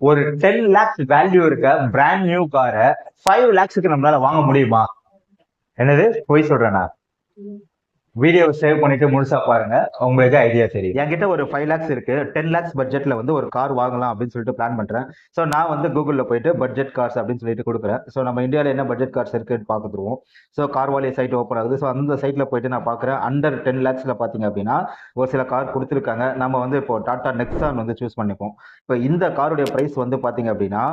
ஒரு ten lakhs value இருக்க brand new காரை ஃபைவ் லேக்ஸுக்கு நம்மளால வாங்க முடியுமா? என்னது? பொய் நான் வீடியோ சேவ் பண்ணிட்டு முழுசா பாருங்க. உங்களுக்கு ஐடியா தெரியும். என்கிட்ட ஒரு ஃபைவ் லேக்ஸ் இருக்கு. டென் லேக்ஸ் பட்ஜெட்ல வந்து ஒரு கார் வாங்கலாம் அப்படின்னு சொல்லிட்டு பிளான் பண்றேன். ஸோ நான் வந்து கூகுளில் போயிட்டு பட்ஜெட் கார்ஸ் அப்படின்னு சொல்லிட்டு கொடுக்குறேன். ஸோ நம்ம இந்தியாவில் என்ன பட்ஜெட் கார்ஸ் இருக்குன்னு பார்த்துருவோம் ஸோ கார்வாலி சைட் ஓப்பன் ஆகுது. ஸோ அந்த சைட்ல போயிட்டு நான் பார்க்குறேன். அண்டர் டென் லேக்ஸ்ல பார்த்தீங்க அப்படின்னா ஒரு சில கார் கொடுத்துருக்காங்க. நம்ம வந்து இப்போ டாடா நெக்ஸான் வந்து சூஸ் பண்ணிப்போம். இப்போ இந்த காருடைய ப்ரைஸ் வந்து பார்த்தீங்க அப்படின்னா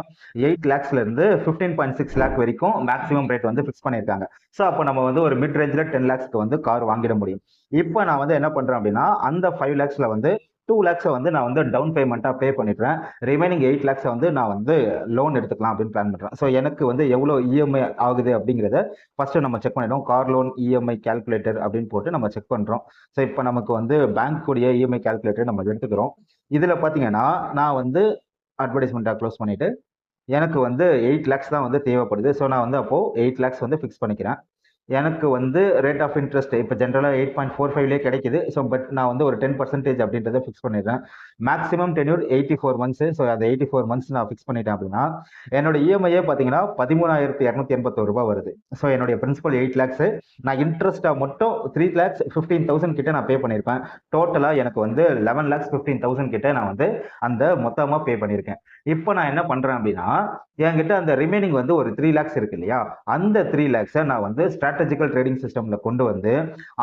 எயிட் லேக்ஸ்ல இருந்து ஃபிஃப்டீன் பாயிண்ட் சிக்ஸ் லேக் வரைக்கும் மேக்ஸிமம் ரேட் வந்து ஃபிக்ஸ் பண்ணியிருக்காங்க. ஸோ அப்போ நம்ம வந்து ஒரு மிட் ரேஞ்சில் டென் லேக்ஸ்க்கு வந்து கார் வாங்கிட முடியும். இப்போ நான் வந்து என்ன பண்றேன் அப்படின்னா அந்த ஃபைவ் லேக்ஸில் வந்து டூ லேக்ஸை வந்து நான் வந்து டவுன் பேமெண்ட்டாக பே பண்ணிடுறேன். ரிமைனிங் எயிட் லேக்ஸை வந்து நான் வந்து லோன் எடுத்துக்கலாம் அப்படின்னு பிளான் பண்ணுறேன் ஸோ எனக்கு வந்து எவ்வளோ இஎம்ஐ ஆகுது அப்படிங்கிறத ஃபஸ்ட்டு நம்ம செக் பண்ணிடுவோம் கார் லோன் இஎம்ஐ கால்குலேட்டர் அப்படின்னு போட்டு நம்ம செக் பண்ணுறோம் ஸோ இப்போ நமக்கு வந்து பேங்க்குடைய இஎம்ஐ கால்குலேட்டர் நம்ம எடுத்துக்கிறோம். இதில் பார்த்தீங்கன்னா நான் வந்து அட்வர்டைஸ்மெண்ட்டாக க்ளோஸ் பண்ணிவிட்டு எனக்கு வந்து எயிட் லேக்ஸ் தான் வந்து தேவைப்படுது. ஸோ நான் வந்து அப்போது எயிட் லேக்ஸ் வந்து ஃபிக்ஸ் பண்ணிக்கிறேன். எனக்கு வந்து ரேட் ஆஃப் இன்ட்ரெஸ்ட் இப்போ ஜென்ரலாக எயிட் பாயிண்ட் ஃபோர் ஃபைவ்லேயே கிடைக்குது. ஸோ பட் நான் வந்து ஒரு டென் பர்சன்டேஜ் அப்படின்றத ஃபிக்ஸ் பண்ணிடுறேன். Maximum tenure eighty four months so அந்த எயிட்டி ஃபோர் மந்த்ஸ் நான் ஃபிக்ஸ் பண்ணிட்டேன் அப்படின்னா என்னோட இஎம்ஐயே பார்த்தீங்கன்னா பதிமூணாயிரத்தி இரநூத்தி எண்பத்தோரு ரூபாய் வருது. ஸோ என்னுடைய பிரின்சிபல் எயிட் லேக்ஸ் நான் இன்ட்ரெஸ்ட்டாக மட்டும் த்ரீ லேக்ஸ் ஃபிஃப்டீன் தௌசண்ட் கிட்ட நான் பே பண்ணியிருப்பேன். டோட்டலாக எனக்கு வந்து லெவன் லேக்ஸ் ஃபிஃப்டீன் தௌசண்ட் கிட்ட நான் வந்து அந்த மொத்தமாக பே பண்ணியிருக்கேன். இப்போ நான் என்ன பண்ணுறேன் அப்படின்னா என்கிட்ட அந்த ரிமைனிங் வந்து ஒரு த்ரீ லேக்ஸ் இருக்கு இல்லையா? அந்த த்ரீ லேக்ஸை நான் வந்து ஸ்ட்ராட்டஜிக்கல் ட்ரேடிங் சிஸ்டம்ல கொண்டு வந்து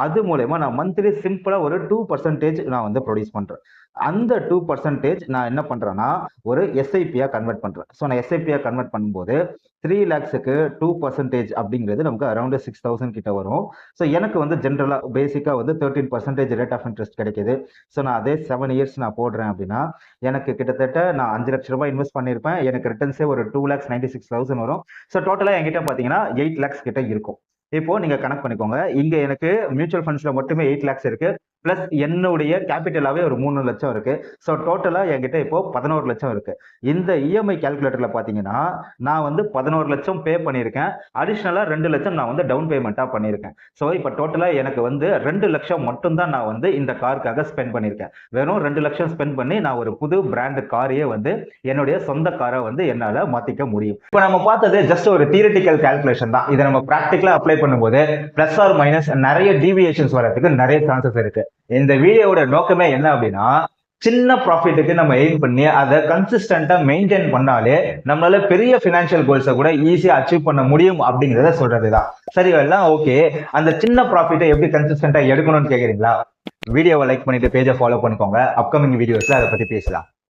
அது மூலயமா நான் மந்த்லி சிம்பிளாக ஒரு டூ பர்சன்டேஜ் நான் வந்து ப்ரொடியூஸ் பண்ணுறேன் அந்த டூ பர்சன்டேஜ் நான் என்ன பண்ணுறேன்னா ஒரு எஸ்ஐபியாக கன்வெர்ட் பண்ணுறேன் ஸோ நான் எஸ்ஐபியாக கன்வெர்ட் பண்ணும்போது த்ரீ லேக்ஸுக்கு டூ பர்சன்டேஜ் அப்படிங்கிறது நமக்கு அரௌண்ட் சிக்ஸ் தௌசண்ட் கிட்ட வரும். ஸோ எனக்கு வந்து ஜென்ரலாக பேசிக்காக வந்து thirteen percentage rate of interest கிடைக்குது. ஸோ நான் அதே செவன் இயர்ஸ் நான் போடுறேன் அப்படின்னா எனக்கு கிட்டத்தட்ட நான் அஞ்சு லட்ச ரூபாய் இன்வெஸ்ட் பண்ணியிருப்பேன். எனக்கு ரிட்டர்ன்ஸே ஒரு two lakhs ninety six thousand வரும் ஸோ டோட்டலாக என்கிட்ட பார்த்தீங்கன்னா எயிட் லேக்ஸ் கிட்ட இருக்கும். இப்போ நீங்க கணக்கு பண்ணிக்கோங்க. இங்க எனக்கு மியூச்சுவல் ஃபண்ட்ஸ்ல மட்டுமே எயிட் லேக்ஸ் இருக்கு. பிளஸ் என்னுடைய கேபிட்டலாகவே ஒரு மூணு லட்சம் இருக்கு. ஸோ டோட்டலாக என்கிட்ட இப்போ பதினோரு லட்சம் இருக்கு. இந்த இஎம்ஐ கேல்குலேட்டரில் பார்த்தீங்கன்னா நான் வந்து பதினோரு லட்சம் பே பண்ணியிருக்கேன். அடிஷ்னலாக ரெண்டு லட்சம் நான் வந்து டவுன் பேமெண்ட்டாக பண்ணியிருக்கேன். ஸோ இப்போ டோட்டலாக எனக்கு வந்து ரெண்டு லட்சம் மட்டும்தான் நான் வந்து இந்த காருக்காக ஸ்பெண்ட் பண்ணியிருக்கேன். வெறும் ரெண்டு லட்சம் ஸ்பெண்ட் பண்ணி நான் ஒரு புது பிராண்டு காரையே வந்து என்னுடைய சொந்த காரை வந்து என்னால் மாற்றிக்க முடியும். இப்போ நம்ம பார்த்தது ஜஸ்ட் ஒரு தியரட்டிக்கல் கேல்குலேஷன் தான். இதை நம்ம ப்ராக்டிக்கலாக அப்ளை பண்ணும்போது ப்ளஸ் ஆர் மைனஸ் நிறைய டீவியேஷன்ஸ் வரதுக்கு நிறைய சான்சஸ் இருக்குது இந்த வீடியோவோட நோக்கமே என்ன அப்படின்னா சின்ன ப்ராஃபிட்டுக்கு நம்ம எய்ம் பண்ணி அதை கன்சிஸ்டண்டா மெயின்டைன் பண்ணாலே நம்மளால பெரிய ஃபினான்ஷியல் கோல்ஸை கூட ஈஸியா அச்சீவ் பண்ண முடியும் அப்படிங்கிறத சொல்றதுதான். சரி எல்லாம் ஓகே அந்த சின்ன ப்ராஃபிட்டை எப்படி கன்சிஸ்டண்டா எடுக்கணும்னு கேக்குறீங்களா? வீடியோவை லைக் பண்ணிட்டு பேஜை ஃபாலோ பண்ணிக்கோங்க. அப்கமிங் வீடியோஸ்ல அதை பத்தி பேசலாம்.